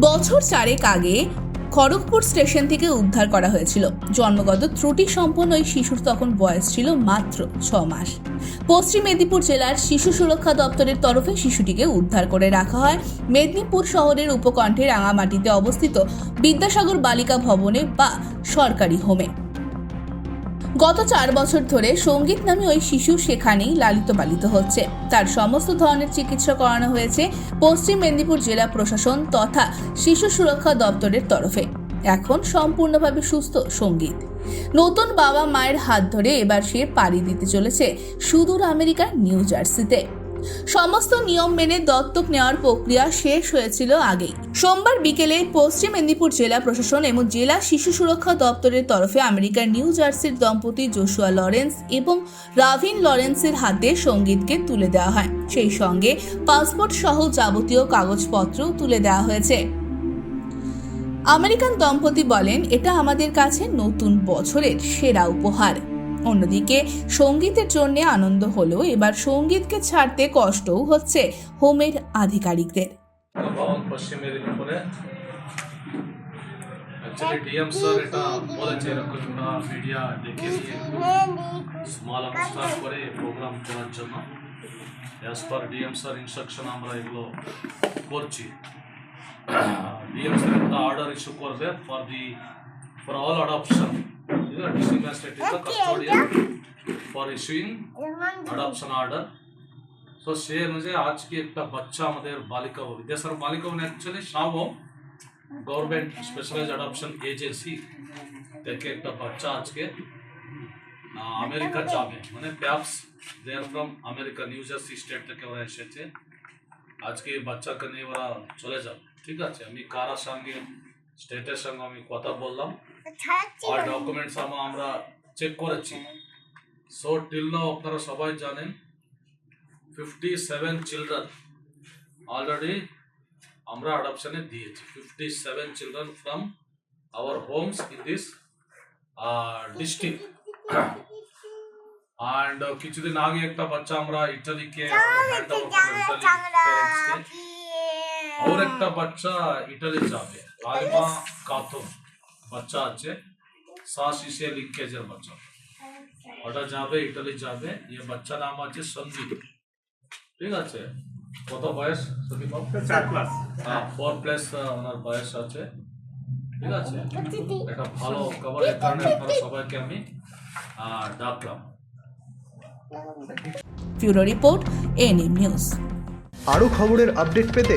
বছর চারেক আগে খড়গপুর স্টেশন থেকে উদ্ধার করা হয়েছিল। জন্মগত ত্রুটি সম্পন্ন ওই শিশুর তখন বয়স ছিল মাত্র ছ মাস। পশ্চিম মেদিনীপুর জেলার শিশু সুরক্ষা দপ্তরের তরফে শিশুটিকে উদ্ধার করে রাখা হয়। মেদিনীপুর শহরের উপকণ্ঠে রাঙামাটিতে অবস্থিত বিদ্যাসাগর বালিকা ভবনে বা সরকারি হোমে। গত চার বছর ধরে সংগীত নামে ওই শিশু সেখানেই লালিত পালিত হচ্ছে। তার সমস্ত ধরনের চিকিৎসা করানো হয়েছে পশ্চিম মেদিনীপুর জেলা প্রশাসন তথা শিশু সুরক্ষা দপ্তরের তরফে। এখন সম্পূর্ণভাবে সুস্থ সংগীত। নতুন বাবা মায়ের হাত ধরে এবার সে পাড়ি দিতে চলেছে সুদূর আমেরিকার নিউ জার্সিতে। সমস্ত নিয়ম মেনে দত্তক নেওয়ার প্রক্রিয়া শেষ হয়েছিল আগেই। সোমবার বিকেলে পশ্চিম মেদিনীপুর জেলা প্রশাসন এবং জেলা শিশু সুরক্ষা দপ্তরের তরফে আমেরিকার নিউ জার্সির দম্পতি জোশুয়া লরেন্স এবং রাভিন লরেন্সের হাতে সঙ্গীতকে তুলে দেওয়া হয়। সেই সঙ্গে পাসপোর্ট সহ যাবতীয় কাগজপত্র তুলে দেওয়া হয়েছে। আমেরিকান দম্পতি বলেন, এটা আমাদের কাছে নতুন বছরের সেরা উপহার। অন্যদিকে সঙ্গীতের জন্য আনন্দ হলেও এবার সঙ্গীতকে ছাড়তে কষ্টও হচ্ছে হোমের আধিকারিকদের। স্মল করে প্রোগ্রাম করার জন্য। As per DM sir instruction আমরা এগুলো করছি। ডিএম স্যার একটা অর্ডার ইস্যু করবে for the for all adoption district magistrate is the custodian for issuing adoption order so সে অনুযায়ী আজকে একটা বাচ্চা আমাদের বালিকা ভবন Vidyasagar Balika Bhavan actually sub government specialize adoption agency থেকে একটা বাচ্চা আজকে আহ, আমেরিকা যাবে মানে PAPs they are from America New Jersey state থেকে ওরা এসেছে আজকে এই বাচ্চাকে নিয়ে ওরা চলে যাবে ঠিক আছে আমি কারার সঙ্গে স্টেটের সঙ্গে আমি কথা বললাম। আর ডকুমেন্টস আমরা চেক করেছি। সো টিল নাও আপনারা সবাই জানেন ফিফটি সেভেন চিলড্রেন অলরেডি আমরা অ্যাডপশনে দিয়েছি। Fifty seven children from our homes in this district and কিছুদিন আগে একটা বাচ্চা আমরা ইটালিকে হ্যান্ড ওভার করলাম ইটালি প্যারেন্টসকে और একটা বাচ্চা ইটালি যাবে। আলমা কাতম বাচ্চা আছে। ইসে লিঙ্কেজের বাচ্চা। ওটা যাবে ইটালি যাবে। ইয়ে বাচ্চা নাম আছে সন্দীপ। ঠিক আছে? কত বয়স? সন্দীপ চার ক্লাস হ্যাঁ ফোর প্লাস ওনার বয়স আছে। ঠিক আছে? এটা ভালো খবর এই কারণে আপনারা সবাইকে আমি আহ, ডাকলাম। Bureau report NM news. আরও খবরের আপডেট পেতে